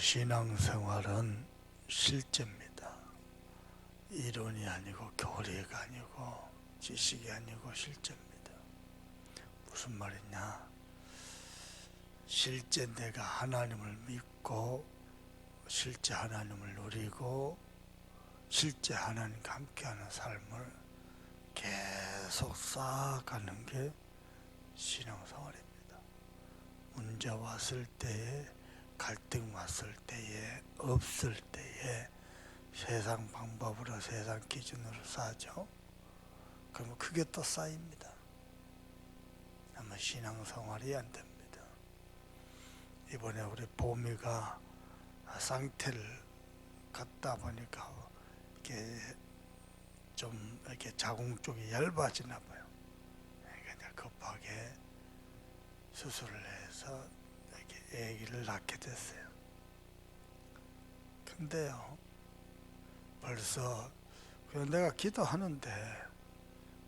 신앙생활은 실제입니다. 이론이 아니고 교리가 아니고 지식이 아니고 실제입니다. 무슨 말이냐? 실제 내가 하나님을 믿고 실제 하나님을 누리고 실제 하나님과 함께하는 삶을 계속 쌓아가는 게 신앙생활입니다. 문제 왔을 때에 갈등 왔을 때에 없을 때에 세상 방법으로 세상 기준으로 쌓죠. 그러면 그게 또 쌓입니다. 아마 신앙생활이 안 됩니다. 이번에 우리 보미가 상태를 갖다 보니까 이렇게 좀 이렇게 자궁 쪽이 얇아지나 봐요. 그러니까 이제 급하게 수술을 해서 아기를 낳게 됐어요. 근데요, 벌써 내가 기도하는데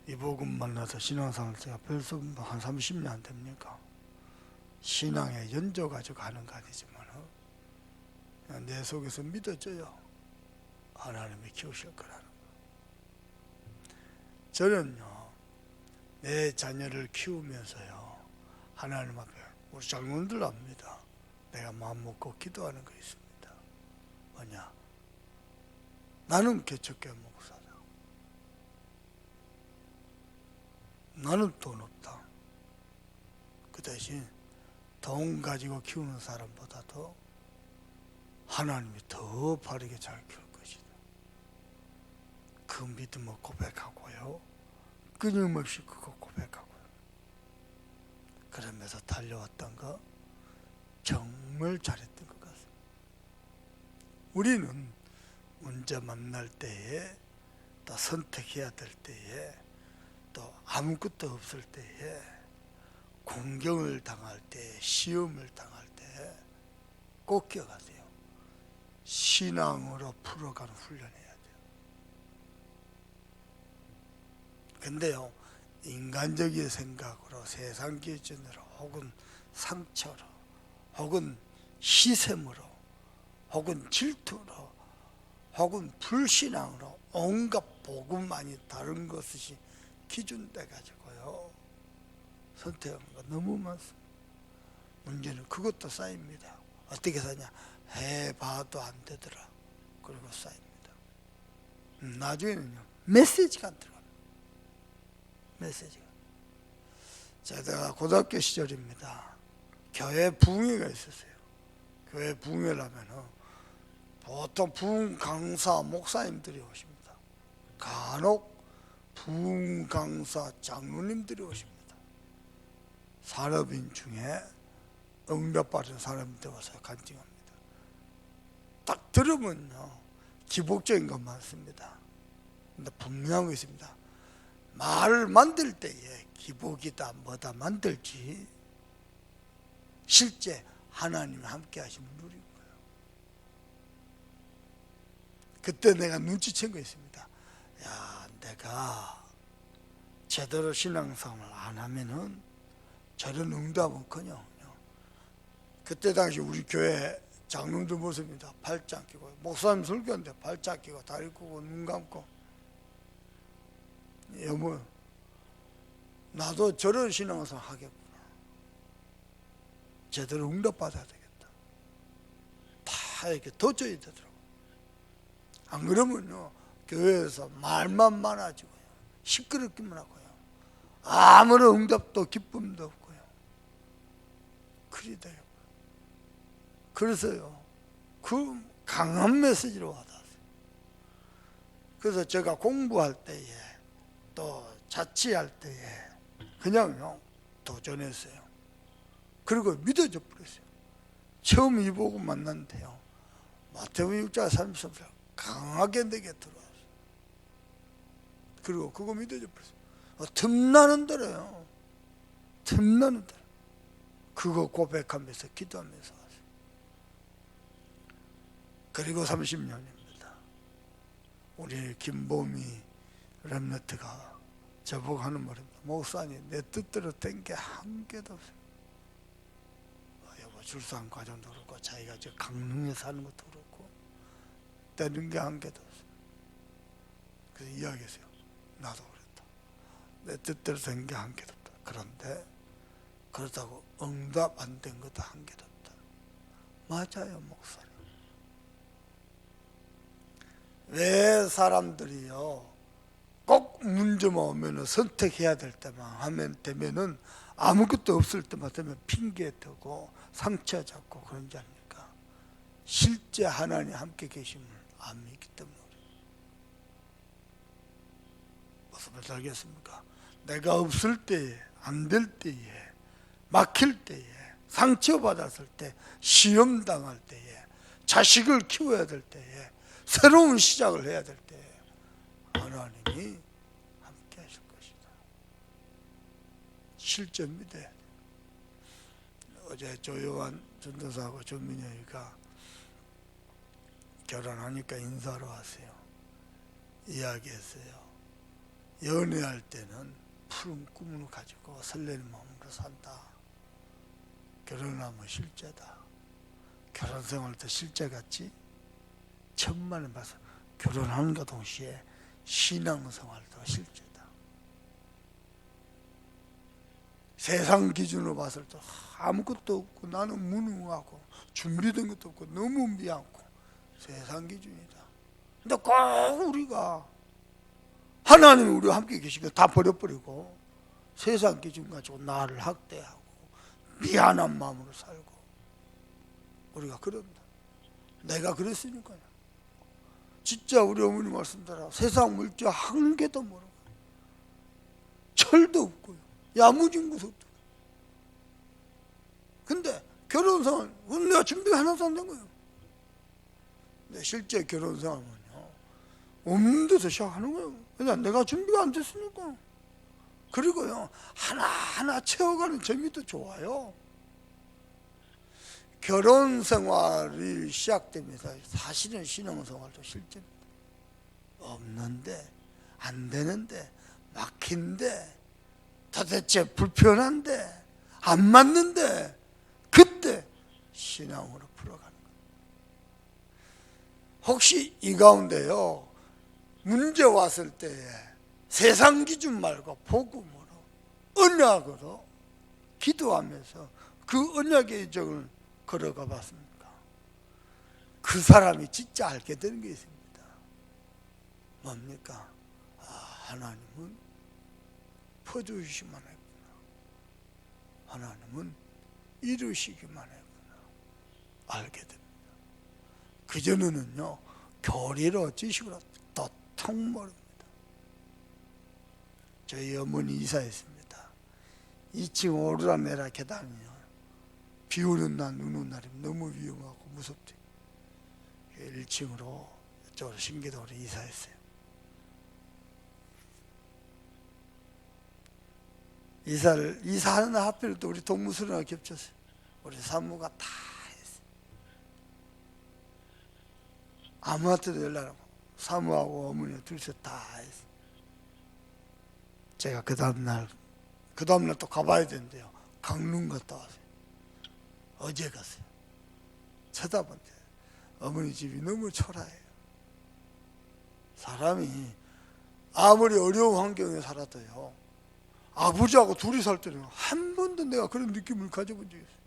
이 복음 만나서 신앙생활 제가 벌써 뭐한 30년 안 됩니까? 신앙에 연조 가지고 하는 거 아니지만 그냥 내 속에서 믿어져요. 하나님이 키우실 거라는 거. 저는요, 내 자녀를 키우면서요, 하나님 앞에 우리 장로님들 압니다. 내가 마음 먹고 기도하는 거 있습니다. 뭐냐? 나는 개척교회 목사다. 나는 돈 없다. 그 대신 돈 가지고 키우는 사람보다도 하나님이 더 바르게 잘 키울 것이다. 그 믿음을 고백하고요. 끊임없이 그거 고백하고요. 그러면서 달려왔던 거 정말 잘했던 것 같습니다. 우리는 문제 만날 때에 또 선택해야 될 때에 또 아무것도 없을 때에 공경을 당할 때 시험을 당할 때 꼭 기억하세요. 신앙으로 풀어가는 훈련해야 돼요. 근데요, 인간적인 생각으로 세상 기준으로 혹은 상처로 혹은 시샘으로 혹은 질투로 혹은 불신앙으로 온갖 복음만이 다른 것이 기준돼 가지고요 선택하는 거 너무 많습니다. 문제는 그것도 쌓입니다. 어떻게 사냐? 해봐도 안 되더라. 그리고 쌓입니다. 음, 나중에는요 메시지가 안 들어갑니다. 메시지가. 제가 고등학교 시절입니다. 교회 부흥회가 있었어요. 교회 부흥회라면은 보통 부흥 강사 목사님들이 오십니다. 간혹 부흥 강사 장로님들이 오십니다. 산업인 중에 응답받은 사람들 와서 간증합니다. 딱 들으면요 기복적인 것 많습니다. 근데 분명한 거 있습니다. 말을 만들 때에 기복이다 뭐다 만들지 실제 하나님 함께 하시면 누리는 거예요. 그때 내가 눈치챈 거 있습니다. 야, 내가 제대로 신앙생활 안 하면은 저런 응답은커녕 그때 당시 우리 교회 장로들 모습입니다. 팔짱 끼고 목사님 설교인데 팔짱 끼고 다리 끄고 눈 감고 여보 나도 저런 신앙생활 하겠구나. 제대로 응답받아야 되겠다. 다 이렇게 덧줘야 되더라고. 안 그러면요, 교회에서 말만 많아지고요. 시끄럽기만 하고요. 아무런 응답도 기쁨도 없고요. 그리 돼요. 그래서요, 그 강한 메시지를 와닿았어요. 그래서 제가 공부할 때에 또 자취할 때에 그냥요, 도전했어요. 그리고 믿어져 버렸어요. 처음 이 보고 만났는데요. 마태복음 6장 33절 강하게 내게 들어왔어요. 그리고 그거 믿어져 버렸어요. 어, 틈나는 대로요. 틈나는 대로. 그거 고백하면서 기도하면서 왔어요. 그리고 30년입니다. 우리 김보미 렘너트가 저보고 하는 말입니다. 목사님 내 뜻대로 된 게 한 개도 없어요. 어, 여보 출산 과정도 그렇고 자기가 저 강릉에 사는 것도 그렇고 되는 게 한 개도 없어. 그래서 이야기했어요. 나도 그랬다. 내 뜻대로 된 게 한 개도 없다. 그런데 그렇다고 응답 안 된 것도 한 개도 없다. 맞아요, 목사님. 왜 사람들이요 꼭 문제만 오면은 선택해야 될 때만 하면 되면은 아무것도 없을 때만 되면 핑계 대고 상처 잡고 그런 지 아닙니까? 실제 하나님 함께 계심을 안 믿기 때문에. 무슨 말인지 알겠습니까? 내가 없을 때에 안 될 때에 막힐 때에 상처받았을 때 시험 당할 때에 자식을 키워야 될 때에 새로운 시작을 해야 될 때에 하나님이 7점입니다. 어제 조요한 전도사하고 조민영이가 결혼하니까 인사로 왔어요. 이야기했어요. 연애할 때는 푸른 꿈을 가지고 설레는 마음으로 산다. 결혼하면 실제다. 결혼 생활도 실제 같지? 천만에 봐서 결혼하는과 동시에 신앙 생활도 실제 세상 기준으로 봤을 때 아무것도 없고 나는 무능하고 준비된 것도 없고 너무 미안고 세상 기준이다. 근데 꼭 우리가 하나님이 우리와 함께 계시고 다 버려버리고 세상 기준 가지고 나를 학대하고 미안한 마음으로 살고 우리가 그런다. 내가 그랬으니까요. 진짜 우리 어머니 말씀대로 세상 물질 한 개도 모르고 철도 없고요. 야무진 구석도. 근데 결혼 생활 그건 내가 준비가 하나도 안 된 거예요. 근데 실제 결혼 생활은요. 없는 데서 시작하는 거예요. 그냥 내가 준비가 안 됐으니까. 그리고요. 하나하나 채워가는 재미도 좋아요. 결혼 생활이 시작되면서 사실은 신앙 생활도 실제입니다. 없는데 안 되는데 막힌데 도대체 불편한데 안 맞는데 그때 신앙으로 풀어가는 거예요. 혹시 이 가운데요 문제 왔을 때에 세상 기준 말고 복음으로 언약으로 기도하면서 그 언약의 적을 걸어가 봤습니까? 그 사람이 진짜 알게 되는 게 있습니다. 뭡니까? 아, 하나님은 퍼주시기만 했구나. 하나님은 이루시기만 했구나. 알게 됩니다. 그전에는요, 교리로 지식으로 도통 모릅니다. 저희 어머니 이사했습니다. 2층 오르락내락 계단이요. 비 오는 날, 눈 오는 날이 너무 위험하고 무섭대. 1층으로 이쪽으로 신계도로 이사했어요. 이사를 이사하는 날 하필 또 우리 동무수랑 겹쳤어요. 우리 사무가 다 했어요. 아무한테도 연락 안 하고 사무하고 어머니 둘이서 다 했어요. 제가 그 다음 날 그 다음 날 또 가봐야 된대요. 강릉 갔다 왔어요. 어제 갔어요. 쳐다본대. 어머니 집이 너무 초라해요. 사람이 아무리 어려운 환경에 살아도요. 아버지하고 둘이 살 때는 한 번도 내가 그런 느낌을 가져본 적이 없어요.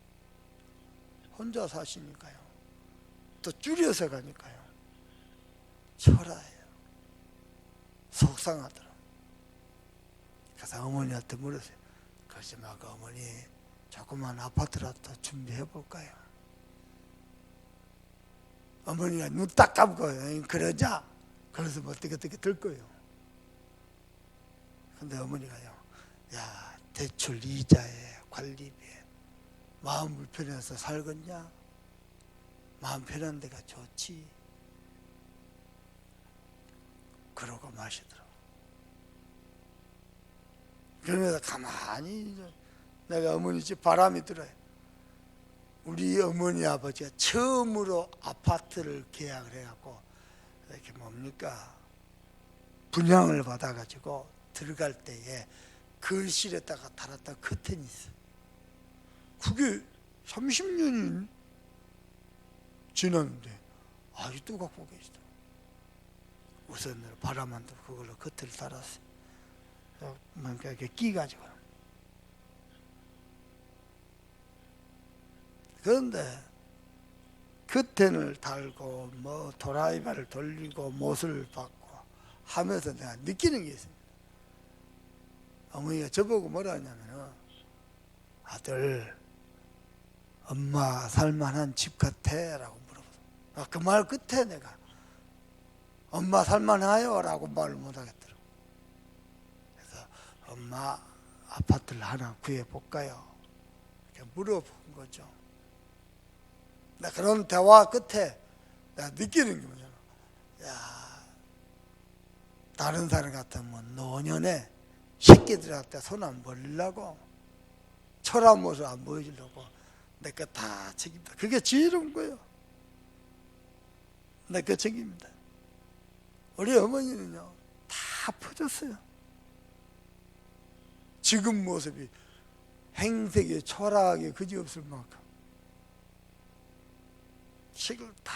혼자 사시니까요. 또 줄여서 가니까요. 초라해요. 속상하더라. 그래서 어머니한테 물었어요. 그러지 말고 어머니 조그만 아파트라도 준비해 볼까요? 어머니가 눈 딱 감고 "그러자. 그래서 뭐 어떻게 어떻게 될 거예요. 근데 어머니가요. 야 대출 이자에 관리비에 마음 불편해서 살겠냐? 마음 편한 데가 좋지. 그러고 마시더라고. 그러면서 가만히 내가 어머니 집 바람이 들어요. 우리 어머니 아버지가 처음으로 아파트를 계약을 해갖고 이렇게 뭡니까 분양을 받아가지고 들어갈 때에 거실에다가 달았던 커튼이 있어. 그게 30년이 지났는데 아직도 갖고 계시다. 우선으로 바람만 들고 그걸로 겉을 달았어요. 뭔가 이렇게 끼가지고. 그런데 커튼을 달고 뭐 도라이바를 돌리고 못을 받고 하면서 내가 느끼는 게 있습니다. 어머니가 저보고 뭐라 하냐면은 아들 엄마 살만한 집 같아 라고 물어보서 그말 끝에 내가 엄마 살만해요 라고 말을 못하겠더라고. 그래서 엄마 아파트를 하나 구해 볼까요? 이렇게 물어본 거죠. 나 그런 대화 끝에 내가 느끼는 게 뭐냐면 야 다른 사람 같으면 노년에 새끼들한테 손 안 벌리려고 초라한 모습 안 보여주려고 내 거 다 책임다. 그게 지혜로운 거예요. 내 거 책임입니다. 우리 어머니는요, 다 퍼졌어요. 지금 모습이 행색이 초라하게 그지없을 만큼 책을 다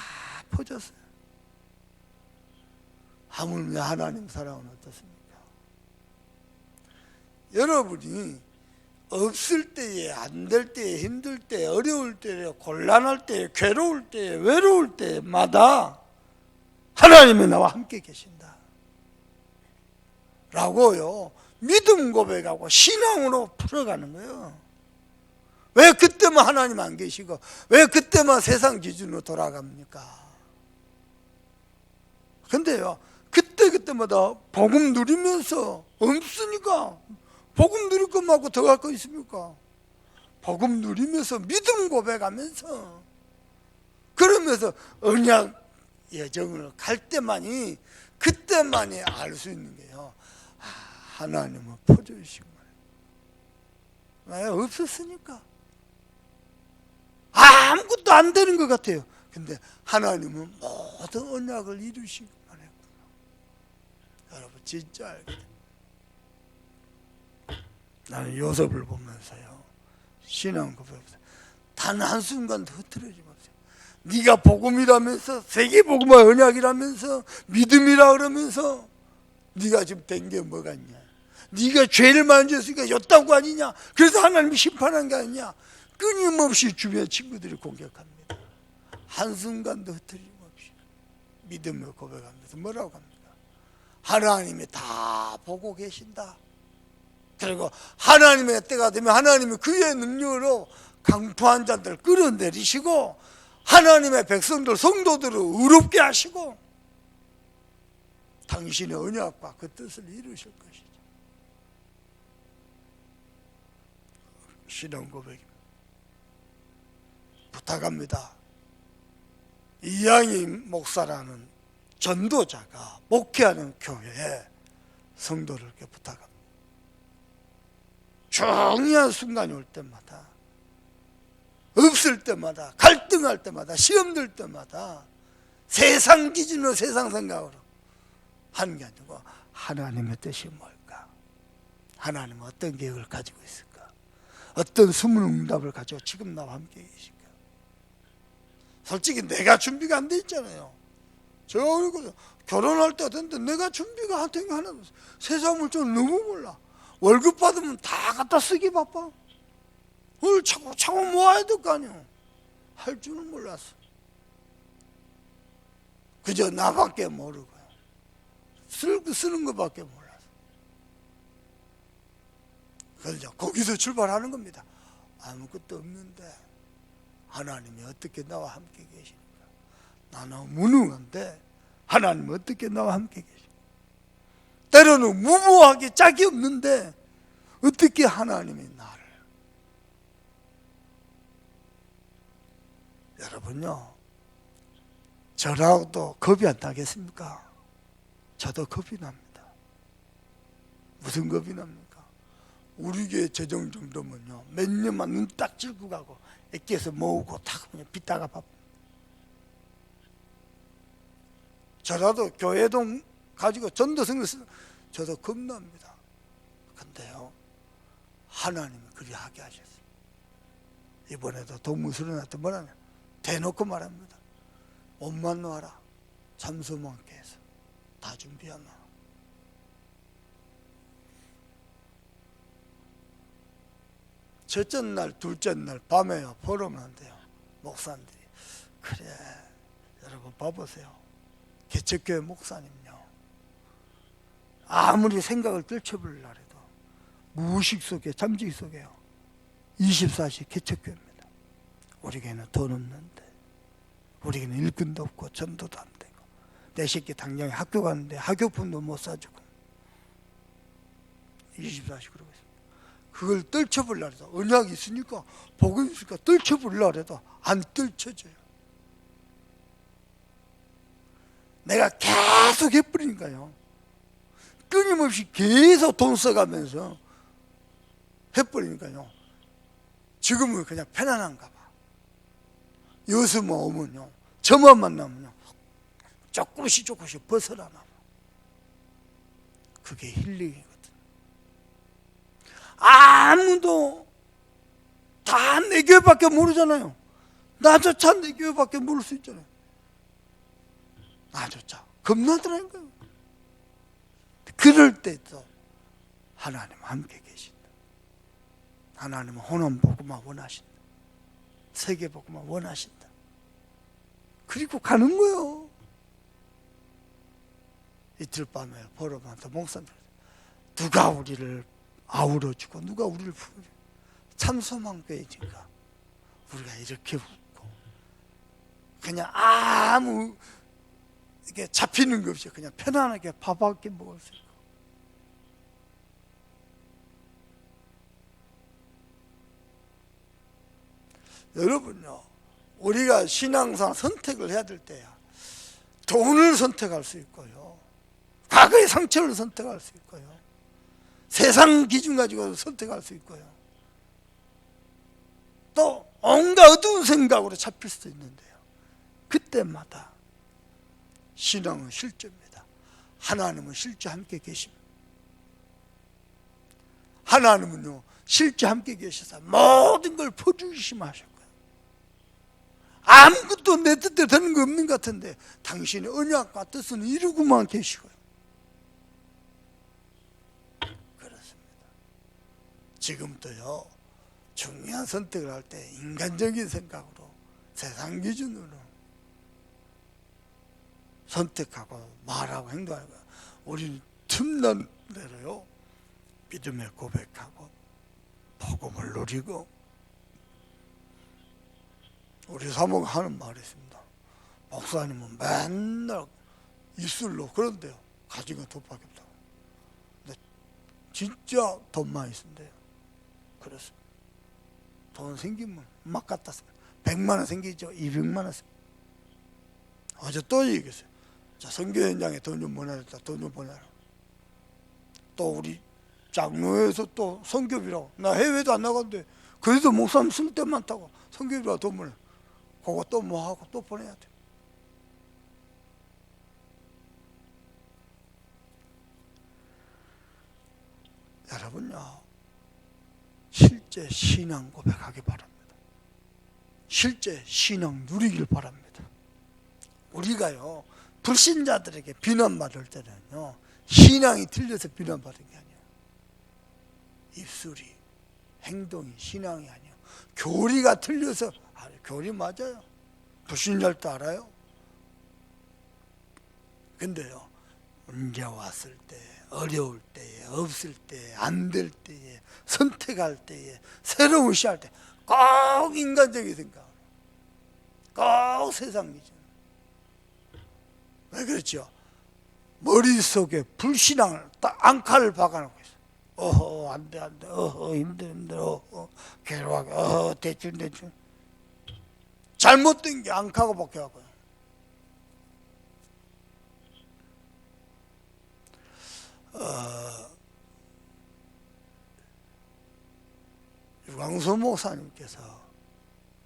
퍼졌어요. 하물며 하나님 사랑은 어떻습니까? 여러분이 없을 때에 안 될 때에 힘들 때 어려울 때에 곤란할 때에 괴로울 때에 외로울 때마다 하나님이 나와 함께 계신다 라고요. 믿음 고백하고 신앙으로 풀어가는 거예요. 왜 그때만 하나님 안 계시고 왜 그때만 세상 기준으로 돌아갑니까? 근데요 그때 그때마다 복음 누리면서 없으니까 복음 누릴 것 말고 더 갈 거 있습니까? 복음 누리면서 믿음 고백하면서 그러면서 언약 예정을 갈 때만이 그때만이 알 수 있는 게요. 아, 하나님은 퍼주시고 말이에요. 없었으니까 아무것도 안 되는 것 같아요. 근데 하나님은 모든 언약을 이루시고 말했구나. 여러분 진짜 됩니다. 나는 요셉을 보면서요. 신앙 고백에서 단 한순간도 흐트러짐 없어요. 네가 복음이라면서 세계 복음의 언약이라면서 믿음이라 그러면서 네가 지금 된 게 뭐가 있냐? 네가 죄를 만졌으니까 였다고 아니냐? 그래서 하나님이 심판한 게 아니냐? 끊임없이 주변 친구들이 공격합니다. 한순간도 흐트림 없이 믿음을 고백하면서 뭐라고 합니까? 하나님이 다 보고 계신다 그리고 하나님의 때가 되면 하나님이 그의 능력으로 강포한 자들 끌어내리시고 하나님의 백성들 성도들을 의롭게 하시고 당신의 언약과 그 뜻을 이루실 것이죠. 신앙 고백입니다. 부탁합니다. 이양희 목사라는 전도자가 목회하는 교회에 성도를 부탁합니다. 중요한 순간이 올 때마다 없을 때마다 갈등할 때마다 시험 들 때마다 세상 기준으로 세상 생각으로 하는 게 아니고 하나님의 뜻이 뭘까? 하나님은 어떤 계획을 가지고 있을까? 어떤 숨은 응답을 가지고 지금 나와 함께 계실까? 솔직히 내가 준비가 안 돼 있잖아요. 저 결혼할 때 어떤데 내가 준비가 안 된 게 하나도. 세상을 좀 너무 몰라. 월급 받으면 다 갖다 쓰기 바빠. 그걸 차고 차고 모아야 될 거 아니야. 할 줄은 몰랐어. 그저 나밖에 모르고 쓸, 쓰는 것밖에 몰랐어. 그래서 거기서 출발하는 겁니다. 아무것도 없는데 하나님이 어떻게 나와 함께 계십니까? 나는 무능한데 하나님은 어떻게 나와 함께 계십니까? 때로는 무모하게 짝이 없는데 어떻게 하나님이 나를 여러분요 저라도 겁이 안 나겠습니까? 저도 겁이 납니다 무슨 겁이 납니까? 우리 교회 재정 정도면요 몇 년만 눈 딱 찔고 가고 애끼에서 모으고 다 그냥 빚다가 밥 저라도 교회도 가지고 전도성을 쓰 저도 겁납니다. 근데요, 하나님이 그리 하게 하셨어요. 이번에도 동무수련한테 뭐라냐 대놓고 말합니다. 옷만 놓아라. 잠수만께 해서 다 준비하마. 첫째 날, 둘째 날 밤에요. 안 돼요. 목사님들이. 그래. 여러분 봐보세요. 개척교회 목사님요. 아무리 생각을 떨쳐보려 해도 무의식 속에 잠식 속에요. 24시 개척교회입니다. 우리 교회는 돈 없는데 우리 교회는 일꾼도 없고 전도도 안 되고 내 새끼 당장에 학교 가는데 학교품도 못 사주고 24시 그러고 있습니다. 그걸 떨쳐보려 해도 언약이 있으니까 복음 있으니까 떨쳐보려 해도 안 떨쳐져요. 내가 계속 해버리니까요. 끊임없이 계속 돈 써가면서 해버리니까요. 지금은 그냥 편안한가 봐. 여수만 오면요. 저만 만나면요. 조금씩 조금씩 벗어나나 봐. 그게 힐링이거든. 아무도 다 내 교회밖에 모르잖아요. 나조차 내 교회밖에 모를 수 있잖아요. 나조차 겁나더라니까요. 그럴 때도 하나님 함께 계신다. 하나님은 혼원 보고만 원하신다. 세계 보고만 원하신다. 그리고 가는 거요. 이틀 밤에 보러만다 목사님 누가 우리를 아우러주고 누가 우리를 부르 참소만 꾀지가 우리가 이렇게 웃고 그냥 아무 이게 잡히는 것 없이 그냥 편안하게 밥밖에 먹을 수있 여러분요 우리가 신앙상 선택을 해야 될 때야 돈을 선택할 수 있고요 과거의 상처를 선택할 수 있고요 세상 기준 가지고 선택할 수 있고요 또 온갖 어두운 생각으로 잡힐 수도 있는데요 그때마다 신앙은 실제입니다. 하나님은 실제 함께 계십니다. 하나님은요, 실제 함께 계셔서 모든 걸 퍼주심하셨고요. 아무것도 내 뜻대로 되는 거 없는 것 같은데, 당신의 언약과 뜻은 이루고만 계시고요. 그렇습니다. 지금도요, 중요한 선택을 할 때 인간적인 생각으로, 세상 기준으로, 선택하고 말하고 행동하는 거야. 우리는 틈난 대로요. 믿음의 고백하고 복음을 누리고 우리 사모가 하는 말이 있습니다. 목사님은 맨날 입술로 그런데요. 가진 건 돈밖에 없다고. 근데 진짜 돈만 있으면 그렇습니다. 돈 생기면 막 갖다 씁니다. 100만 원 생기죠. 200만 원 씁니다. 어제 또 얘기했어요. 자, 선교 현장에 돈 좀 보내라. 돈 좀 보내라. 또 우리 장로에서 또 선교비라고. 나 해외도 안 나갔는데 그래도 목사님 쓸 때 많다고 선교비라고 돈 보내. 그거 또 뭐 하고 또 보내야 돼. 여러분요, 실제 신앙 고백하기 바랍니다. 실제 신앙 누리길 바랍니다. 우리가요, 불신자들에게 비난받을 때는요, 신앙이 틀려서 비난받은 게 아니에요. 입술이, 행동이 신앙이 아니에요. 교리가 틀려서, 아, 교리 맞아요. 때 알아요. 근데요, 문제 왔을 때, 어려울 때에, 없을 때에, 안될 때에, 선택할 때에, 새로운 시할 때, 꼭 인간적인 생각, 꼭 세상 기준. 왜 그렇죠? 머릿속에 불신앙을 딱 앙칼을 박아놓고 있어. 어허, 안 돼, 안 돼. 어허, 힘들어, 힘들어. 어허, 괴로워하게. 어허, 대충, 대충. 잘못된 게 앙카가 박혀갖고요. 어, 유광수 목사님께서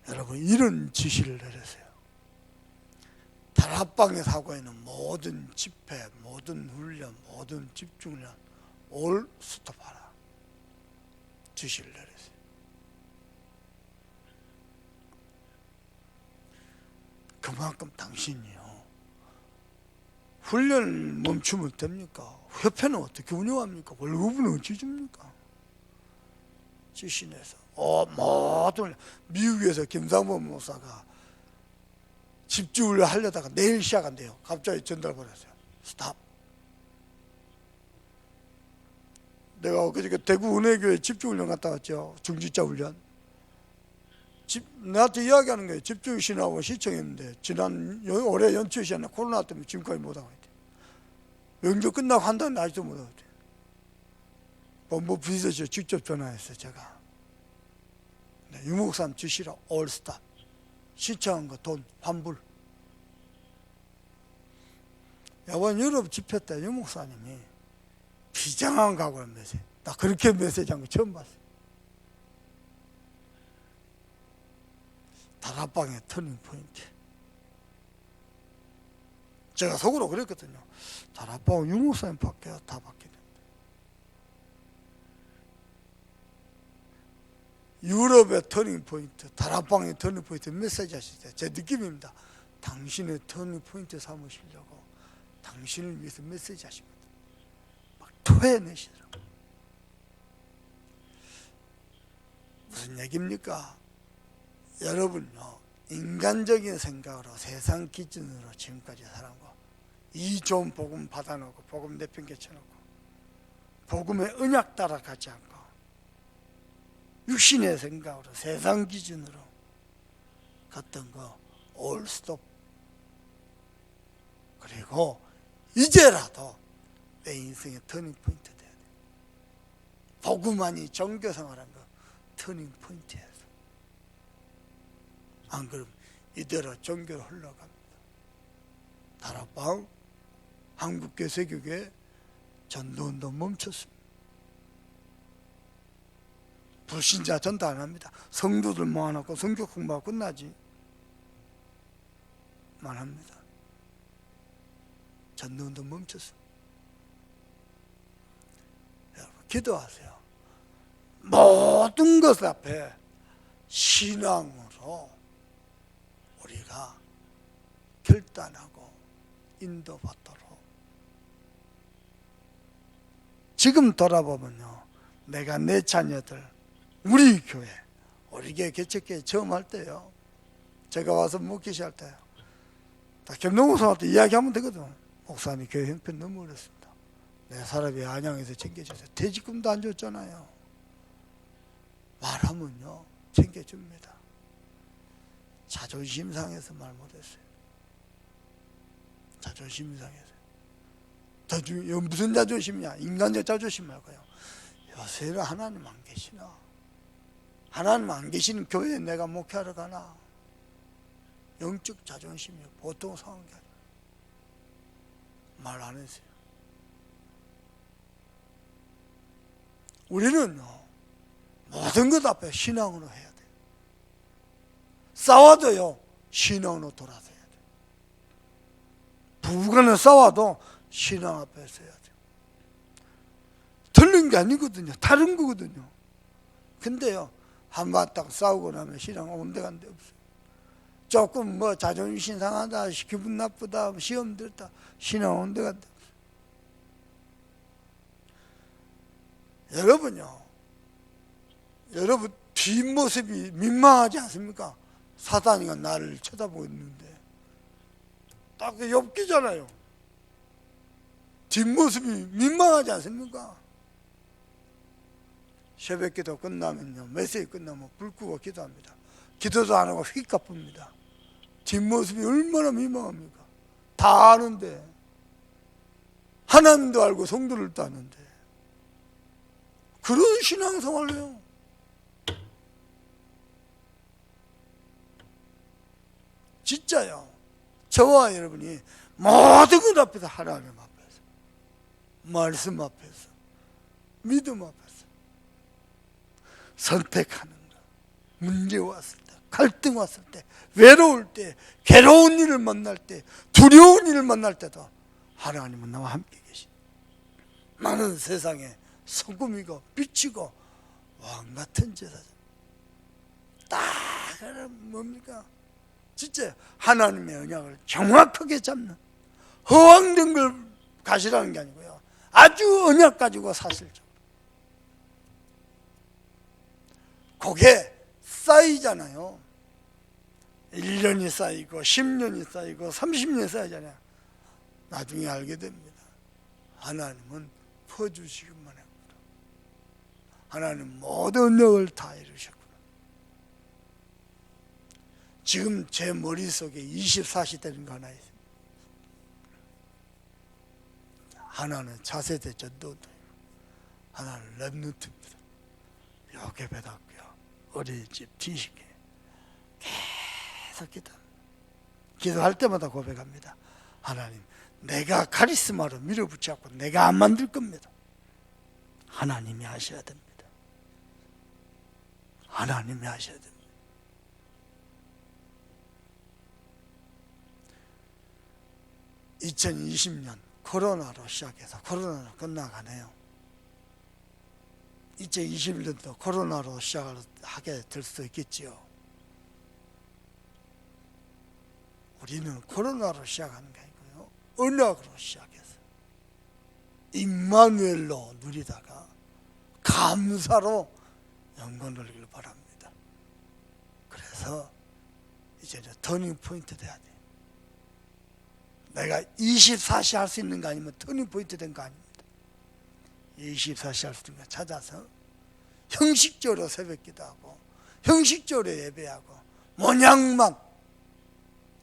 여러분 이런 지시를 내렸어요. 다락방에 사고 있는 모든 집회, 모든 훈련, 모든 집중련 올 스톱하라. 지시를 내렸어요. 그만큼 당신이요. 훈련 멈추면 됩니까? 협회는 어떻게 운영합니까? 월급은 어찌 줍니까? 지신에서 어, 모든 미국에서 김상범 목사가 집주를 하려다가 내일 시작한대요. 갑자기 전달 보냈어요. 스탑. 내가 그저께 대구 은혜교회 집주훈련 갔다 왔죠. 중지자 훈련. 집, 나한테 이야기하는 거예요. 집중신하고 시청했는데 지난 연- 올해 연초 시간에 코로나 때문에 지금까지 못하고 있대. 명절 끝나고 한다는데 아직도 못하고 있대. 본부 비서실 직접 전화했어요. 제가. 네, 유목삼 주시라 올스타 시청한 거 돈 환불. 이번 유럽 집회 때 유목사님이 비장한 각오를 메시지. 나 그렇게 메시지한 거 처음 봤어요. 다락방의 터닝 포인트. 제가 속으로 그랬거든요. 다락방은 유목사님 밖에 다 바뀌네. 유럽의 터닝 포인트, 다락방의 터닝 포인트 메시지 하실 때 제 느낌입니다. 당신의 터닝 포인트 삼으시려고 당신을 위해서 메시지 하십니다. 막 토해내시더라고요. 무슨 얘기입니까? 여러분요, 인간적인 생각으로 세상 기준으로 지금까지 살아온 거, 이 좋은 복음 받아놓고, 복음 내팽개쳐놓고, 복음의 언약 따라가지 않고, 육신의 생각으로 세상 기준으로 갔던 거, 올 스톱. 그리고 이제라도 내 인생의 터닝 포인트 돼야 돼. 복음만이 종교 생활한 거 터닝 포인트에서. 안 그러면 이대로 종교로 흘러갑니다. 다락방 한국교 세교계 전도운동 멈췄습니다. 불신자 전도 안 합니다. 성도들 모아놓고 성교 공부하고 끝나지. 만 합니다. 전도운동 멈췄습니다. 여러분, 기도하세요. 모든 것 앞에 신앙으로 결단하고 인도받도록. 지금 돌아보면요 내가 내 자녀들 우리 교회 우리 교회 개척교회 처음 할 때요 제가 와서 목회시 할 때요 다 목사한테 이야기하면 되거든. 목사님 교회 형편 너무 어렵습니다. 내 사람이 안양에서 챙겨줘서 퇴직금도 안 줬잖아요. 말하면요 챙겨줍니다. 자존심 상해서 말 못했어요. 자존심 상해서. 이거 무슨 자존심이냐? 인간적 자존심 말고요. 요새는 하나님 안 계시나? 하나님 안 계시는 교회에 내가 목회하러 가나? 영적 자존심이 보통 상한 게 아니라 말안 했어요. 우리는요, 모든 것 앞에 신앙으로 해야 돼요. 싸워도요 신앙으로 돌아서야 돼. 부부간에 싸워도 신앙 앞에 서야 돼. 틀린 게 아니거든요. 다른 거거든요. 근데요 딱 싸우고 나면 신앙 온데간데 없어요. 조금 뭐 자존심 상하다, 기분 나쁘다, 뭐 시험 들다 신앙 온데간데. 여러분요, 여러분 뒷모습이 민망하지 않습니까? 사단이가 나를 쳐다보고 있는데 딱 엽기잖아요. 뒷모습이 민망하지 않습니까? 새벽 기도 끝나면요 메시지 끝나면 불 끄고 기도합니다. 기도도 안 하고 휙 갚습니다. 뒷모습이 얼마나 민망합니까? 다 아는데 하나님도 알고 성도들도 아는데 그런 신앙생활을 해요. 진짜요. 저와 여러분이 모든 것 앞에서 하나님 앞에서, 말씀 앞에서, 믿음 앞에서 선택하는 거. 문제 왔을 때, 갈등 왔을 때, 외로울 때, 괴로운 일을 만날 때, 두려운 일을 만날 때도 하나님은 나와 함께 계시. 나는 세상에 소금이고 빛이고 왕 같은 제사장. 딱 뭡니까? 진짜 하나님의 언약을 정확하게 잡는 허황된 걸 가시라는 게 아니고요. 아주 언약 가지고 사실적. 그게 쌓이잖아요. 1년이 쌓이고 10년이 쌓이고 30년이 쌓이잖아요. 나중에 알게 됩니다. 하나님은 퍼주시기만 했구나. 하나님 모든 언약을 다 이루셨구나. 지금 제 머릿속에 24시대는 거 하나 있습니다. 하나는 차세대 전도도 하나는 랩누트입니다. 요괴배답고요. 어린이집 뒤식에 계속 기도 기도할 때마다 고백합니다. 하나님 내가 카리스마로 밀어붙였고 내가 안 만들 겁니다. 하나님이 하셔야 됩니다. 하나님이 하셔야 됩니다. (2020년) 코로나로 시작해서 코로나로 끝나가네요. 2021년도 코로나로 시작을 하게 될 수도 있겠지요. 우리는 코로나로 시작하는 게 아니고요. 언약으로 시작해서 임마누엘로 누리다가 감사로 영광 돌리길 바랍니다. 그래서 이제는 터닝 포인트 돼야 돼. 내가 24시 할 수 있는 거 아니면 터닝 포인트 된 거 아닙니다. 24시 할 수 있는 거 찾아서 형식적으로 새벽 기도하고 형식적으로 예배하고 모양만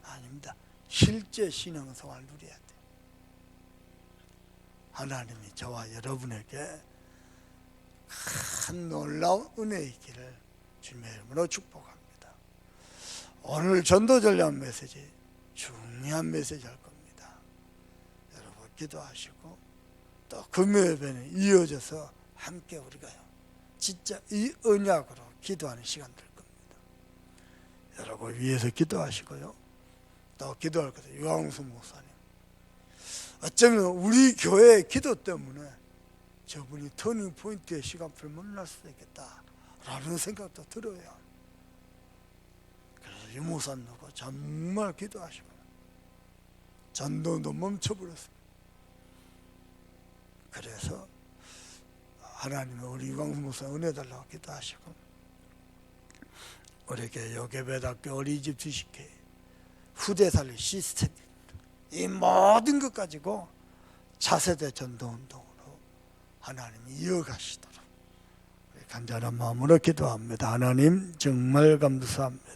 아닙니다. 실제 신앙생활 누려야 돼. 하나님이 저와 여러분에게 큰 놀라운 은혜 있기를 주님의 이름으로 축복합니다. 오늘 전도전략 메시지 중요한 메시지 할 겁니다. 기도하시고 또 금요일 에는 이어져서 함께 우리가요. 진짜 이 언약으로 기도하는 시간 될 겁니다. 여러분 위해서 기도하시고요. 또 기도할 것은 유광수 목사님. 어쩌면 우리 교회 기도 때문에 저분이 터닝 포인트의 시간표를 만날 수도 있겠다라는 생각도 들어요. 그래서 유 목사님하고 정말 기도하시고 전도도 멈춰버렸습니다. 그래서 하나님의 우리 유광수 목사 은혜 달라고 기도하시고 우리에게 요괴배답게 어린이집 주식회 후대 살릴 시스템 이 모든 것 가지고 차세대 전도 운동으로 하나님이 이어가시도록 간절한 마음으로 기도합니다. 하나님 정말 감사합니다.